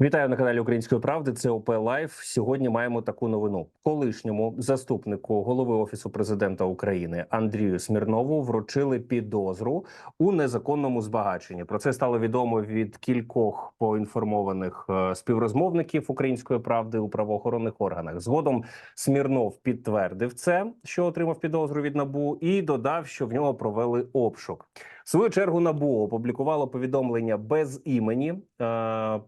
Вітаю на каналі Української правди. Це ОП Лайф. Сьогодні маємо таку новину. Колишньому заступнику голови офісу президента України Андрію Смірнову вручили підозру у незаконному збагаченні. Про це стало відомо від кількох поінформованих е, співрозмовників української правди у правоохоронних органах. Згодом Смірнов підтвердив це, що отримав підозру від набу, і додав, що в нього провели обшук. Свою чергу НАБУ опублікувало повідомлення без імені е,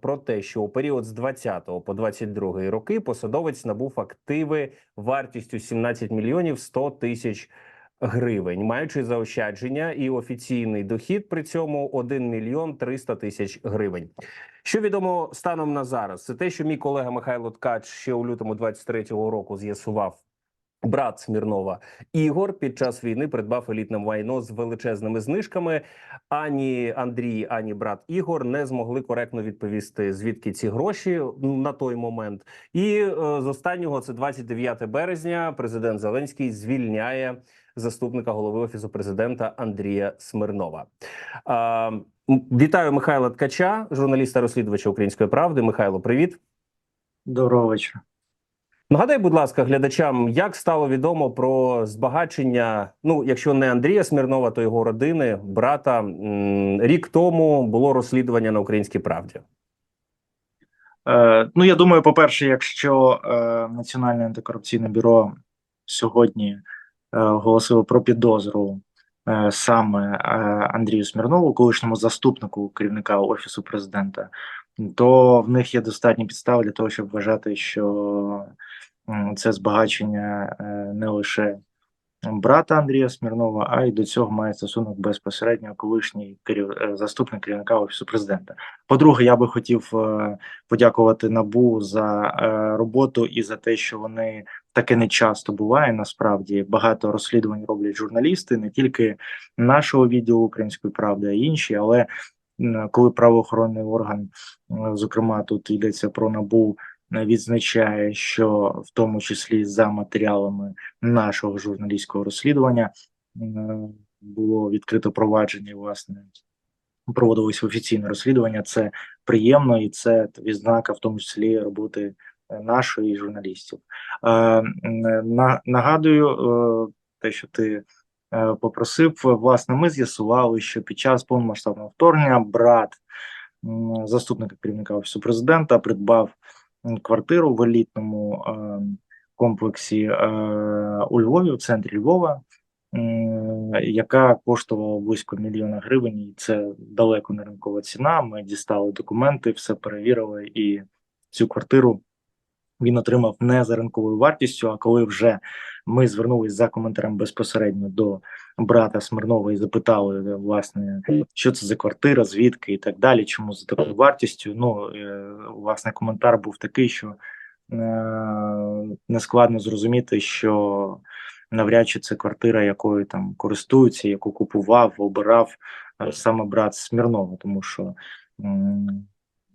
про те, що у період з 20 по 22 роки посадовець набув активи вартістю 17 мільйонів 100 тисяч гривень, маючи заощадження і офіційний дохід при цьому 1 мільйон 300 тисяч гривень. Що відомо станом на зараз, це те, що мій колега Михайло Ткач ще у лютому 23-го року з'ясував. Брат Смірнова Ігор під час війни придбав елітне майно з величезними знижками. Ані Андрій, ані брат Ігор не змогли коректно відповісти, звідки ці гроші на той момент. І е, з останнього це 29 березня. Президент Зеленський звільняє заступника голови офісу президента Андрія Смирнова. Е, вітаю Михайла Ткача, журналіста розслідувача Української правди. Михайло, привіт. Доброго вечора. Нагадай, будь ласка, глядачам, як стало відомо про збагачення. Ну, якщо не Андрія Смірнова, то його родини, брата. Рік тому було розслідування на українській правді. Е, ну, я думаю, по-перше, якщо е, Національне антикорупційне бюро сьогодні е, оголосило про підозру е, саме е, Андрію Смірнову, колишньому заступнику керівника Офісу президента, то в них є достатні підстави для того, щоб вважати, що це збагачення е, не лише брата Андрія Смірнова, а й до цього має стосунок безпосередньо колишній керів... е, заступник керівника Офісу президента. По-друге, я би хотів е, подякувати НАБУ за роботу і за те, що вони таке не часто буває. Насправді багато розслідувань роблять журналісти, не тільки нашого відділу української правди, а й інші. Але коли правоохоронний орган, е, зокрема, тут йдеться про НАБУ, е, відзначає, що в тому числі за матеріалами нашого журналістського розслідування е, було відкрито провадження, власне проводилось офіційне розслідування. Це приємно і це відзнака, в тому числі роботи е, нашої журналістів. Е, на, нагадую, е, те, що ти е, попросив, власне, ми з'ясували, що під час повномасштабного вторгнення брат заступника керівника офісу президента придбав квартиру в елітному е, комплексі е, у Львові, в центрі Львова яка коштувала близько мільйона гривень, і це далеко не ринкова ціна. Ми дістали документи, все перевірили, і цю квартиру він отримав не за ринковою вартістю. А коли вже ми звернулись за коментарем безпосередньо до брата Смирнова і запитали, власне, що це за квартира, звідки і так далі, чому за такою вартістю. Ну, е, власне, коментар був такий, що е, нескладно зрозуміти, що навряд чи це квартира, якою там користуються, яку купував, обирав е, саме брат Смірнова, тому що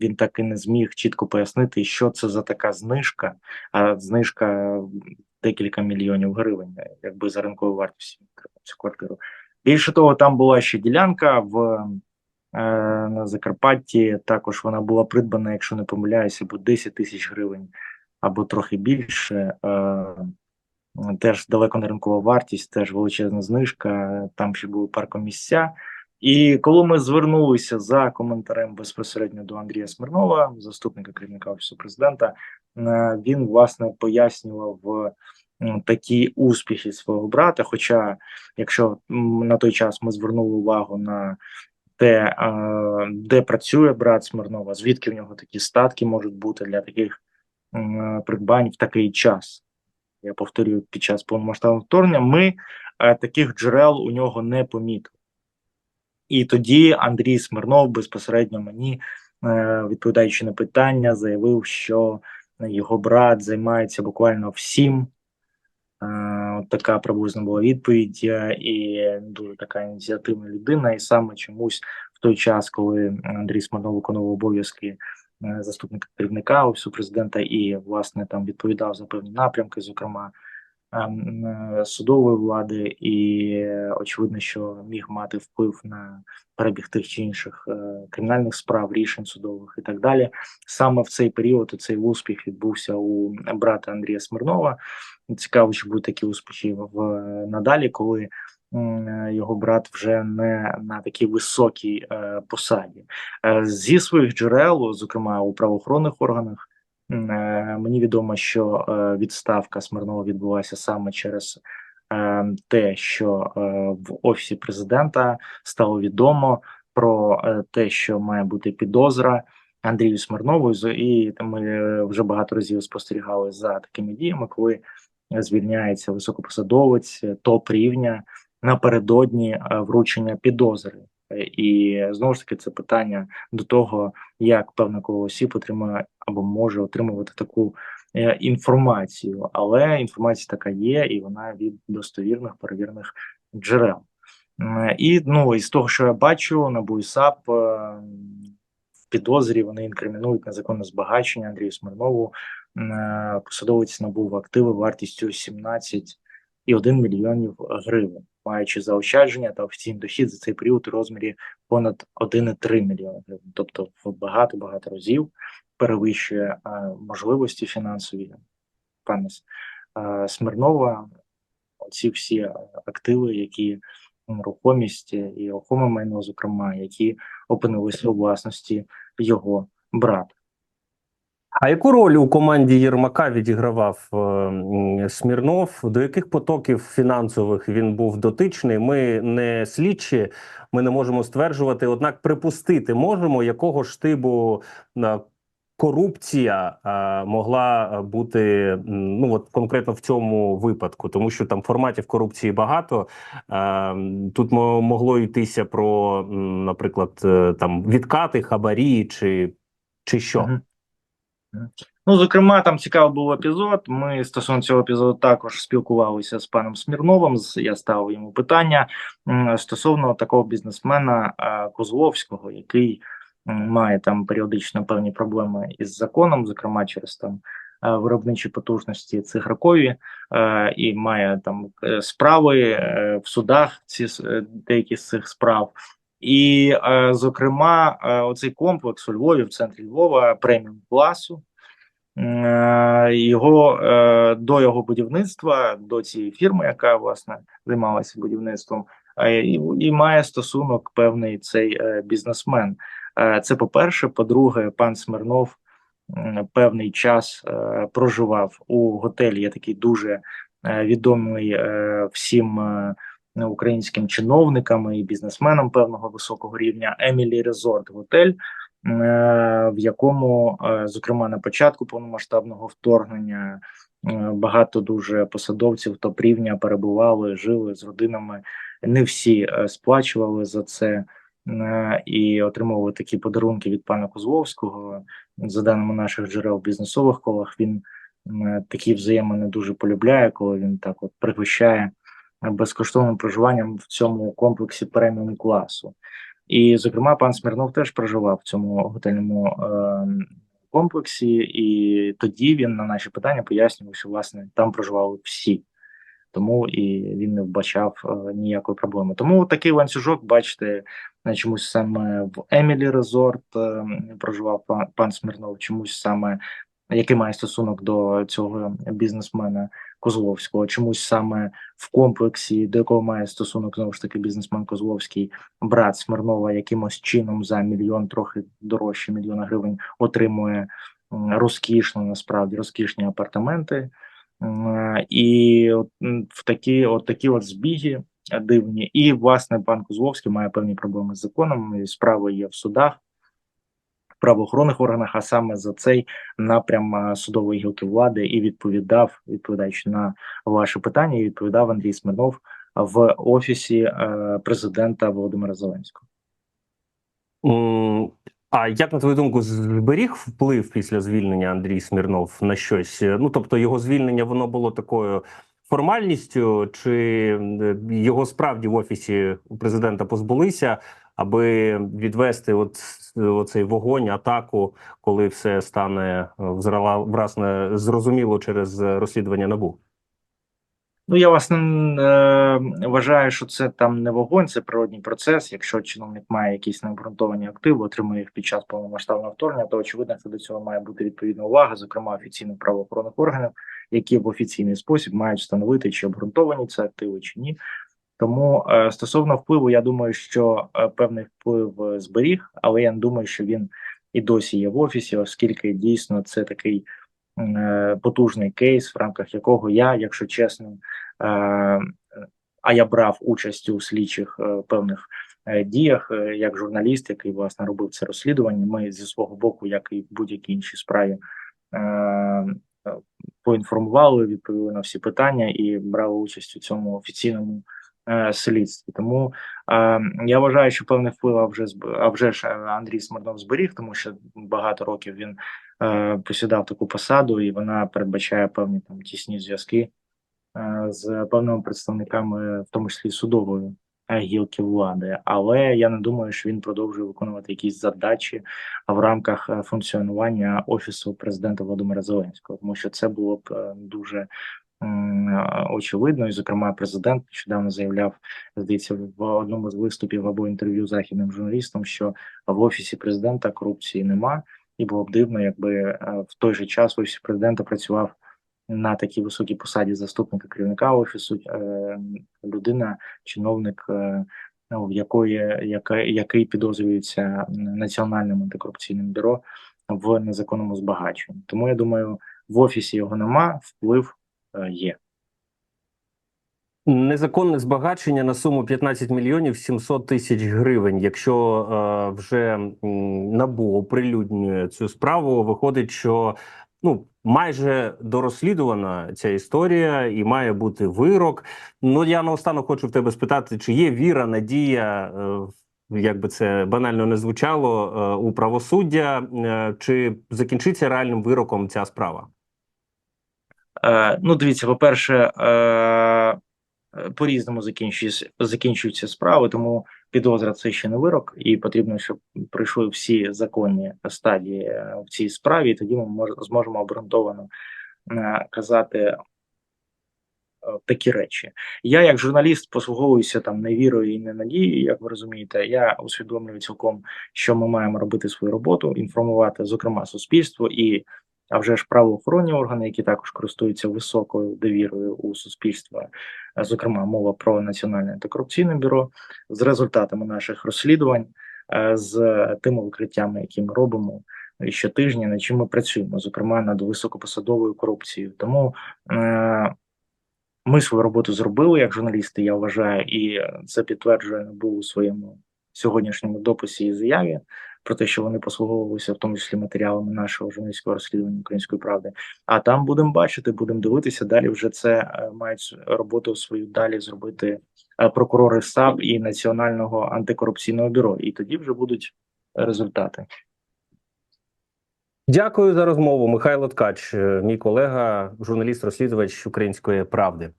він так і не зміг чітко пояснити, що це за така знижка, а знижка декілька мільйонів гривень, якби за ринковою вартістю цю квартиру. Більше того, там була ще ділянка в е, на Закарпатті. Також вона була придбана, якщо не помиляюся, або 10 тисяч гривень, або трохи більше. Е, Теж далеко не ринкова вартість, теж величезна знижка. Там ще були паркомісця. І коли ми звернулися за коментарем безпосередньо до Андрія Смирнова, заступника керівника офісу президента, е, він власне пояснював такі успіхи свого брата. Хоча, якщо на той час ми звернули увагу на те, е, де працює брат Смирнова, звідки в нього такі статки можуть бути для таких придбань в такий час я повторюю, під час повномасштабного вторгнення, ми е, таких джерел у нього не помітили. І тоді Андрій Смирнов безпосередньо мені, е, відповідаючи на питання, заявив, що його брат займається буквально всім. Е, от така приблизно була відповідь, е, і дуже така ініціативна людина. І саме чомусь в той час, коли Андрій Смирнов виконував обов'язки заступника керівника офісу президента і власне там відповідав за певні напрямки, зокрема судової влади, і очевидно, що міг мати вплив на перебіг тих чи інших е, кримінальних справ, рішень судових і так далі. Саме в цей період цей успіх відбувся у брата Андрія Смирнова. Цікаво, чи будуть такі успіхи в надалі, коли його брат вже не на такій високій е, посаді. Е, Зі своїх джерел, зокрема у правоохоронних органах, мені відомо, що е, відставка Смирнова відбулася саме через е, те, що е, в офісі президента стало відомо про е, те, що має бути підозра Андрію Смирнову, і ми е, вже багато разів спостерігали за такими діями, коли звільняється високопосадовець е, топ рівня напередодні е, вручення підозри. Е, І знову ж таки це питання до того, як певне коло осіб отримує або може отримувати таку е, інформацію, але інформація така є, і вона від достовірних перевірених джерел. І ну із того, що я бачу, НАБУ і САП е, підозрі вони інкримінують незаконне збагачення Андрію Смирнову. Е, Посадовець набув активи вартістю 17,1 мільйонів гривень, маючи заощадження та офіційний дохід за цей період у розмірі понад 1,3 мільйона гривень, тобто в багато багато разів перевищує е, можливості фінансові пана С- е, Смирнова. Ці всі е, активи, які нерухомість і рухоме майно, зокрема, які опинилися у власності його брата. А яку роль у команді Єрмака відігравав е, Смірнов? До яких потоків фінансових він був дотичний? Ми не слідчі, ми не можемо стверджувати. Однак припустити можемо, якого ж типу е, корупція е, могла бути ну от конкретно в цьому випадку, тому що там форматів корупції багато. Е, Тут мо- могло йтися про, наприклад, е, там відкати, хабарі чи, чи що. Ну, зокрема, там цікавий був епізод. Ми стосовно цього епізоду також спілкувалися з паном Смірновим. Я ставив йому питання стосовно такого бізнесмена е, Козловського, який має там періодично певні проблеми із законом, зокрема через там е, виробничі потужності цифракові, е, і має там е, справи е, в судах. Ці е, деякі з цих справ. І, е, зокрема, е, оцей комплекс у Львові, в центрі Львова, преміум класу. Його до його будівництва, до цієї фірми, яка власне займалася будівництвом, і, і має стосунок певний цей бізнесмен. Е, Це по-перше. По-друге, пан Смирнов певний час е, проживав у готелі. Є такий дуже е, відомий всім українським чиновникам і бізнесменам певного високого рівня Емілі Резорт готель, в якому, зокрема, на початку повномасштабного вторгнення багато дуже посадовців топ рівня перебували, жили з родинами. Не всі сплачували за це і отримували такі подарунки від пана Козловського. За даними наших джерел в бізнесових колах, він е, такі взаємини дуже полюбляє, коли він так от пригощає безкоштовним проживанням в цьому комплексі преміум класу. І, зокрема, пан Смірнов теж проживав в цьому готельному е, комплексі, і тоді він на наші питання пояснював, що власне там проживали всі. Тому і він не вбачав е, ніякої проблеми. Тому такий ланцюжок, бачите, е, чомусь саме в Емілі Резорт проживав пан, пан Смірнов, чомусь саме який має стосунок до цього бізнесмена Козловського, чомусь саме в комплексі, до якого має стосунок знову ж таки бізнесмен Козловський, брат Смирнова, якимось чином за мільйон, трохи дорожче мільйона гривень, отримує розкішно, насправді розкішні апартаменти. І от, в такі, от такі от збіги е, дивні. І власне пан Козловський має певні проблеми з законом. і Справи є в судах, в правоохоронних органах, а саме за цей напрям е, судової гілки влади і відповідав, відповідаючи на ваше питання, і відповідав Андрій Смирнов в офісі е, президента Володимира Зеленського. А як на твою думку, зберіг вплив після звільнення Андрій Смірнов на щось? Ну тобто, його звільнення воно було такою формальністю, чи е, його справді в офісі у президента позбулися, аби відвести от оцей вогонь, атаку, коли все стане е, взрала власне зрозуміло через розслідування набу? Ну, я власне вважаю, що це там не вогонь, це природній процес. Якщо чиновник має якісь необґрунтовані активи, отримує їх під час повномасштабного вторгнення, то очевидно, що до цього має бути відповідна увага, зокрема офіційних правоохоронних органів, які в офіційний спосіб мають встановити, чи обґрунтовані це активи, чи ні. Тому е, стосовно впливу, я думаю, що е, певний вплив е, зберіг, але я не думаю, що він і досі є в офісі, оскільки дійсно це такий потужний кейс, в рамках якого я, якщо чесно, е, а я брав участь у слідчих е, певних е, діях е, як журналіст, який власне робив це розслідування. Ми зі свого боку, як і в будь-якій іншій справі, е, е, поінформували, відповіли на всі питання і брали участь у цьому офіційному е, слідстві. Тому е, я вважаю, що певний вплив а вже а вже ж е, Андрій Смирнов зберіг, тому що багато років він е, посідав таку посаду, і вона передбачає певні там тісні зв'язки е, з певними представниками, в тому числі судової е, гілки влади. Але я не думаю, що він продовжує виконувати якісь задачі в рамках е, функціонування офісу президента Володимира Зеленського, тому що це було б е, дуже е, очевидно, і зокрема, президент нещодавно заявляв, здається, в одному з виступів або інтерв'ю західним журналістам, що в офісі президента корупції нема, і було б дивно, якби е, в той же час в офісі президента працював на такій високій посаді заступника керівника офісу е, людина, чиновник, е, ну, в якої яка, який підозрюється національним антикорупційним бюро в незаконному збагаченні. Тому я думаю, в офісі його нема, вплив є. Незаконне збагачення на суму 15 мільйонів 700 тисяч гривень. Якщо е, вже набу оприлюднює цю справу, виходить, що ну майже дорозслідувана ця історія, і має бути вирок. Ну я наостанок хочу в тебе спитати, чи є віра, надія, е, як би це банально не звучало, е, у правосуддя, е, чи закінчиться реальним вироком ця справа? Е, ну, дивіться, по-перше, е, е, по-різному закінчуються, закінчуються справи, тому підозра це ще не вирок, і потрібно, щоб пройшли всі законні стадії е, в цій справі, і тоді ми мож, зможемо обґрунтовано е, казати такі речі. Я, як журналіст, послуговуюся там не вірою і не надією, як ви розумієте. Я усвідомлюю цілком, що ми маємо робити свою роботу, інформувати, зокрема, суспільство і а вже ж правоохоронні органи, які також користуються високою довірою у суспільства, е, зокрема мова про національне антикорупційне бюро, з результатами наших розслідувань, е, з тими викриттями, які ми робимо щотижня, над чим ми працюємо, зокрема над високопосадовою корупцією. Тому е, ми свою роботу зробили як журналісти, я вважаю, і це підтверджує НАБУ у своєму сьогоднішньому дописі і заяві про те, що вони послуговувалися в тому числі матеріалами нашого журналістського розслідування української правди. А там будемо бачити, будемо дивитися. Далі вже це е, мають роботу свою далі зробити е, прокурори САП і Національного антикорупційного бюро. І тоді вже будуть результати. Дякую за розмову. Михайло Ткач, е, мій колега, журналіст-розслідувач Української правди.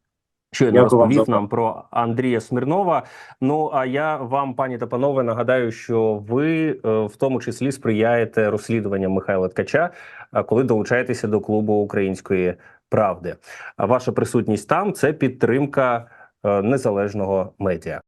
Щойно розповів нам про Андрія Смірнова. Ну а я вам, пані та панове, нагадаю, що ви е, в тому числі сприяєте розслідуванням Михайла Ткача, е, коли долучаєтеся до клубу Української правди. А ваша присутність там це підтримка е, незалежного медіа.